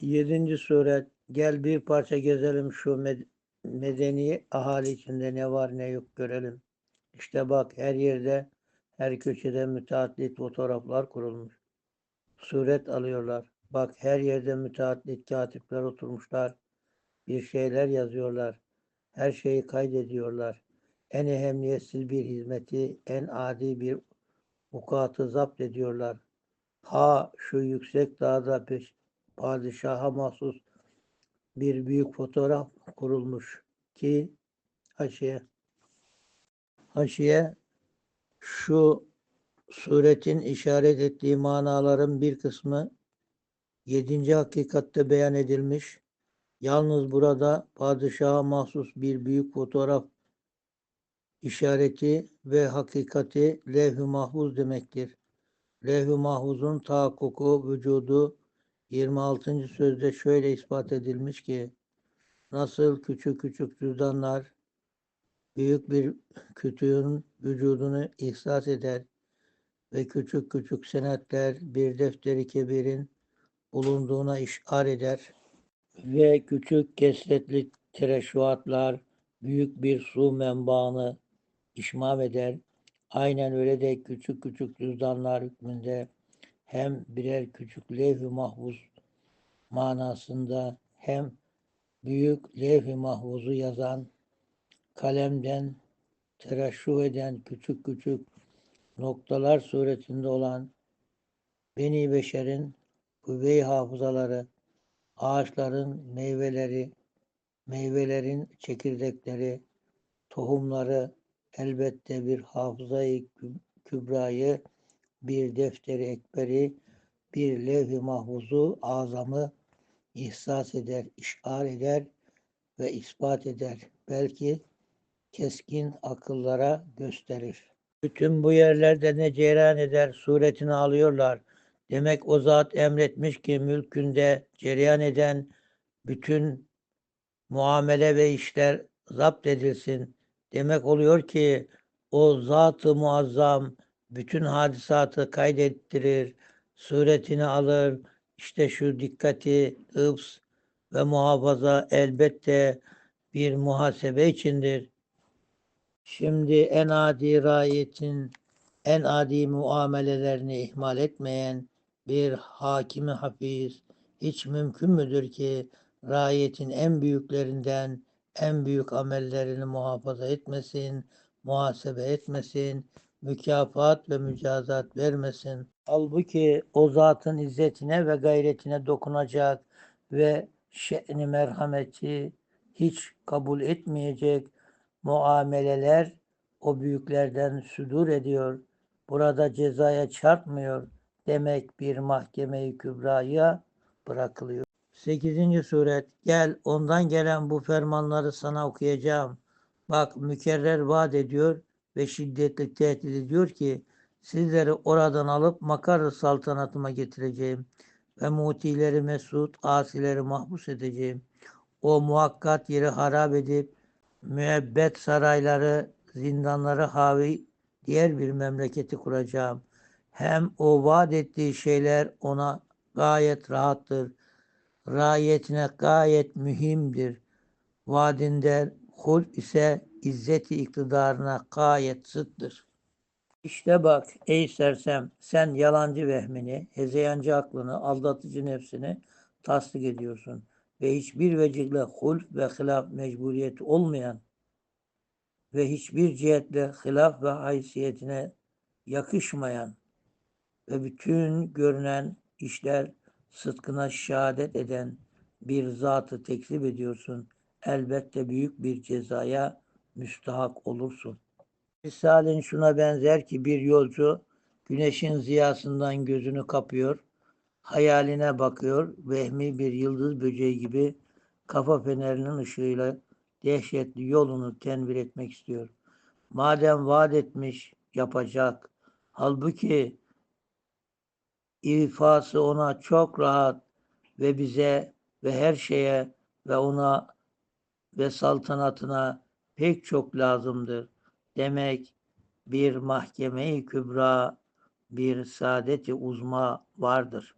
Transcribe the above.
Yedinci suret. Gel bir parça gezelim şu med- medeni ahali içinde ne var ne yok görelim. İşte bak her yerde, her köşede müteaddit fotoğraflar kurulmuş. Suret alıyorlar. Bak her yerde müteaddit katipler oturmuşlar. Bir şeyler yazıyorlar. Her şeyi kaydediyorlar. En ehemmiyetsiz bir hizmeti, en adi bir vukuatı zapt ediyorlar. Ha şu yüksek dağda peş, padişaha mahsus bir büyük fotoğraf kurulmuş ki haşiye haşiye şu suretin işaret ettiği manaların bir kısmı yedinci hakikatte beyan edilmiş. Yalnız burada padişaha mahsus bir büyük fotoğraf işareti ve hakikati levh-i mahfuz demektir. Levh-i mahfuzun tahakkuku vücudu 26. sözde şöyle ispat edilmiş ki nasıl küçük küçük cüzdanlar büyük bir kütüğün vücudunu ihsas eder ve küçük küçük senetler bir defteri kebirin bulunduğuna işar eder ve küçük kesretli tereşuatlar büyük bir su menbaını işmam eder. Aynen öyle de küçük küçük cüzdanlar hükmünde hem birer küçük levh-i mahfuz manasında hem büyük levh-i mahfuzu yazan kalemden tereşüh eden küçük küçük noktalar suretinde olan Beni Beşer'in kuvve-i hafızaları, ağaçların meyveleri, meyvelerin çekirdekleri, tohumları elbette bir hafızayı kü- kübrayı, bir defteri ekberi, bir levh-i mahfuzu azamı ihsas eder, işar eder ve ispat eder. Belki keskin akıllara gösterir. Bütün bu yerlerde ne cereyan eder suretini alıyorlar. Demek o zat emretmiş ki mülkünde cereyan eden bütün muamele ve işler zapt edilsin. Demek oluyor ki o zat-ı muazzam bütün hadisatı kaydettirir, suretini alır. İşte şu dikkati, hıfz ve muhafaza elbette bir muhasebe içindir. Şimdi en adi rayetin en adi muamelelerini ihmal etmeyen bir hakimi hafiz hiç mümkün müdür ki rayetin en büyüklerinden en büyük amellerini muhafaza etmesin, muhasebe etmesin, mükafat ve mücazat vermesin. Halbuki o zatın izzetine ve gayretine dokunacak ve şe'ni merhameti hiç kabul etmeyecek muameleler o büyüklerden südur ediyor. Burada cezaya çarpmıyor. Demek bir mahkeme-i kübraya bırakılıyor. 8. suret Gel ondan gelen bu fermanları sana okuyacağım. Bak mükerrer vaat ediyor ve şiddetli tehdit ediyor ki sizleri oradan alıp makar saltanatıma getireceğim ve mutileri mesut, asileri mahpus edeceğim. O muhakkat yeri harap edip müebbet sarayları, zindanları havi diğer bir memleketi kuracağım. Hem o vaat ettiği şeyler ona gayet rahattır. Rayetine gayet mühimdir. Vaadinde hul ise izzeti iktidarına gayet zıttır. İşte bak ey sersem sen yalancı vehmini, hezeyancı aklını, aldatıcı nefsini tasdik ediyorsun. Ve hiçbir vecihle hul ve hilaf mecburiyeti olmayan ve hiçbir cihetle hilaf ve haysiyetine yakışmayan ve bütün görünen işler sıdkına şehadet eden bir zatı tekzip ediyorsun. Elbette büyük bir cezaya müstahak olursun. Misalin şuna benzer ki bir yolcu güneşin ziyasından gözünü kapıyor, hayaline bakıyor, vehmi bir yıldız böceği gibi kafa fenerinin ışığıyla dehşetli yolunu tenvir etmek istiyor. Madem vaat etmiş, yapacak. Halbuki ifası ona çok rahat ve bize ve her şeye ve ona ve saltanatına pek çok lazımdır. Demek bir mahkeme-i kübra, bir saadeti uzma vardır.